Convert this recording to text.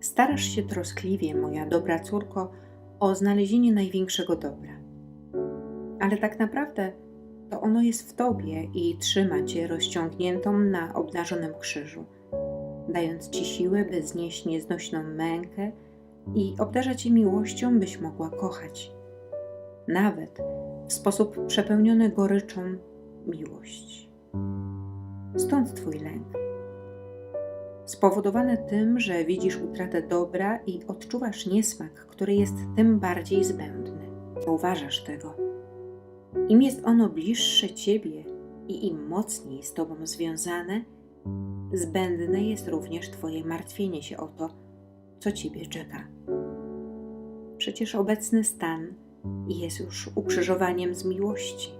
Starasz się troskliwie, moja dobra córko, o znalezienie największego dobra. Ale tak naprawdę to ono jest w tobie i trzyma cię rozciągniętą na obnażonym krzyżu, dając ci siłę, by znieść nieznośną mękę i obdarza cię miłością, byś mogła kochać. Nawet w sposób przepełniony goryczą miłość. Stąd twój lęk. Spowodowany tym, że widzisz utratę dobra i odczuwasz niesmak, który jest tym bardziej zbędny. Zauważasz tego. Im jest ono bliższe ciebie i im mocniej z tobą związane, zbędne jest również twoje martwienie się o to, co ciebie czeka. Przecież obecny stan jest już ukrzyżowaniem z miłości.